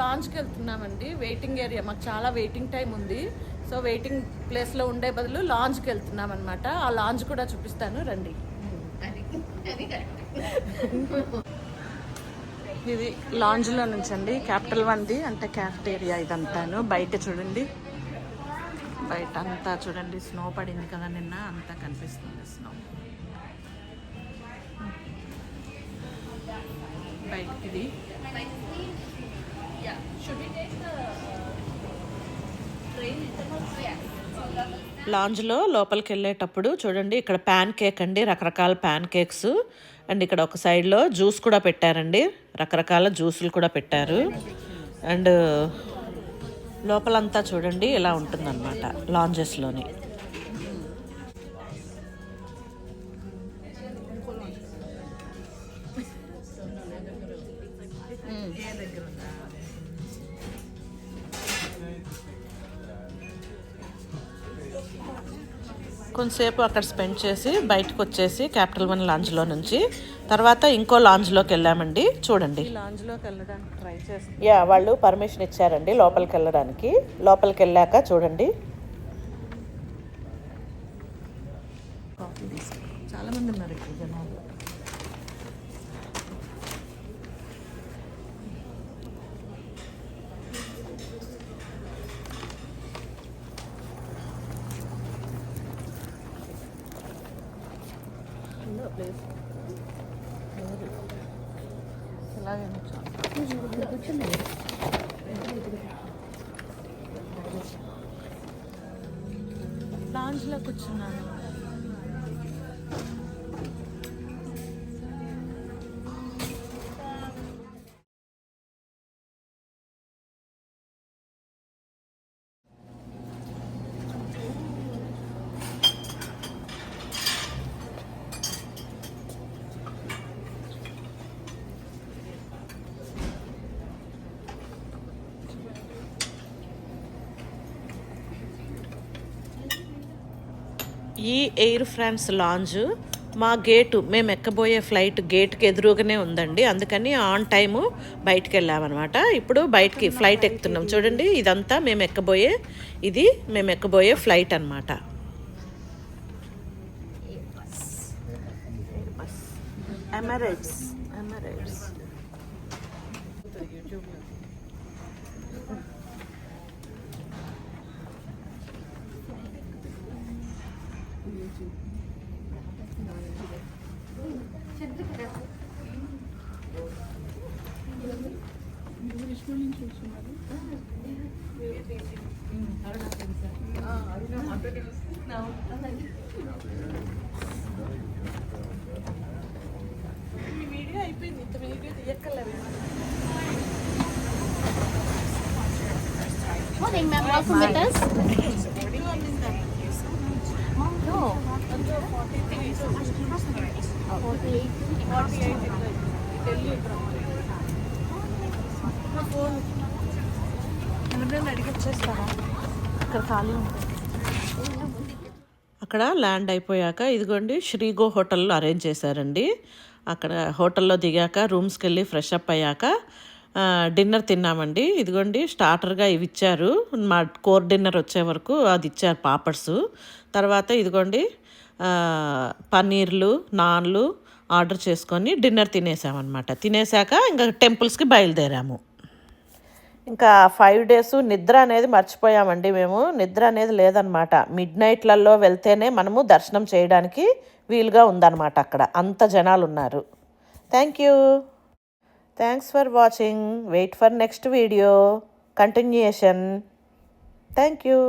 లాంచ్కి వెళ్తున్నామండి waiting area. మాకు చాలా వెయిటింగ్ టైం ఉంది. సో వెయిటింగ్ ప్లేస్లో ఉండే బదులు లాంచ్కి వెళ్తున్నాం అనమాట ఆ లాంచ్ కూడా చూపిస్తాను రండి. ఇది లాంజ్లో నుంచి అండి క్యాపిటల్ వన్ది అంటే క్యాఫ్టేరియా ఇదంతాను. బయట చూడండి. బయట అంతా చూడండి స్నో పడింది కదా నిన్న అంతా కనిపిస్తుంది స్నో. బయట ఇది లాంజ్లో లోపలికి వెళ్ళేటప్పుడు చూడండి ఇక్కడ ప్యాన్ కేక్ అండి రకరకాల ప్యాన్ కేక్స్ అండ్ ఇక్కడ ఒక సైడ్లో జ్యూస్ కూడా పెట్టారండి రకరకాల జ్యూసులు కూడా పెట్టారు. అండ్ uh, లోపలంతా చూడండి ఇలా ఉంటుందన్నమాట లాంజెస్లోని కొంతసేపు అక్కడ స్పెండ్ చేసి బయటకు వచ్చేసి క్యాపిటల్ వన్ లాంజ్లో నుంచి. తర్వాత ఇంకో లాంజ్లోకి వెళ్ళామండి. చూడండి. లాంజ్లోకి వెళ్ళడానికి ట్రై చేసి యా వాళ్ళు పర్మిషన్ ఇచ్చారండి లోపలికి వెళ్ళడానికి. లోపలికి వెళ్ళాక చూడండి. చాలా మంది ఉన్నారు ఇక్కడ జనాలు. ప్లేస్ ఇలాగే లాంజ్లో ఈ ఎయిర్ ఫ్రాన్స్ లాంజ్ మా గేటు మేము ఎక్కబోయే ఫ్లైట్ గేట్కి ఎదురుగానే ఉందండి. అందుకని ఆన్ టైము బయటికి వెళ్ళామన్నమాట. ఇప్పుడు బయటికి ఫ్లైట్ ఎక్కుతున్నాం. చూడండి ఇదంతా మేము ఎక్కబోయే ఇది మేము ఎక్కబోయే ఫ్లైట్ అనమాట ఎమరేట్స్ ఎమరేట్స్ వీడియో అయిపోయింది ఇంత వీడియో తీయక్కర్లేదు Morning, ma'am. Welcome with us. ఎవరినైనా ఇక్కడ ఖాళీ ఉంటుంది అక్కడ ల్యాండ్ అయిపోయాక ఇదిగోండి శ్రీగో హోటల్లో అరేంజ్ చేశారండి. అక్కడ హోటల్లో దిగాక రూమ్స్కి వెళ్ళి ఫ్రెష్ అప్ అయ్యాక డిన్నర్ తిన్నామండి. ఇదిగోండి స్టార్టర్గా ఇవి ఇచ్చారు. మా కోర్ డిన్నర్ వచ్చే వరకు అది ఇచ్చారు పాపడ్స్. తర్వాత ఇదిగోండి పన్నీర్లు నాన్లు ఆర్డర్ చేసుకొని డిన్నర్ తినేసామన్నమాట. తినేసాక ఇంకా టెంపుల్స్కి బయలుదేరాము. ఇంకా ఫైవ్ డేస్ నిద్ర అనేది మర్చిపోయామండి మేము. నిద్ర అనేది లేదనమాట మిడ్ నైట్లలో వెళ్తేనే మనము దర్శనం చేయడానికి వీలుగా ఉందన్నమాట అక్కడ. అంత జనాలు ఉన్నారు thank you thanks for watching wait for next video continuation thank you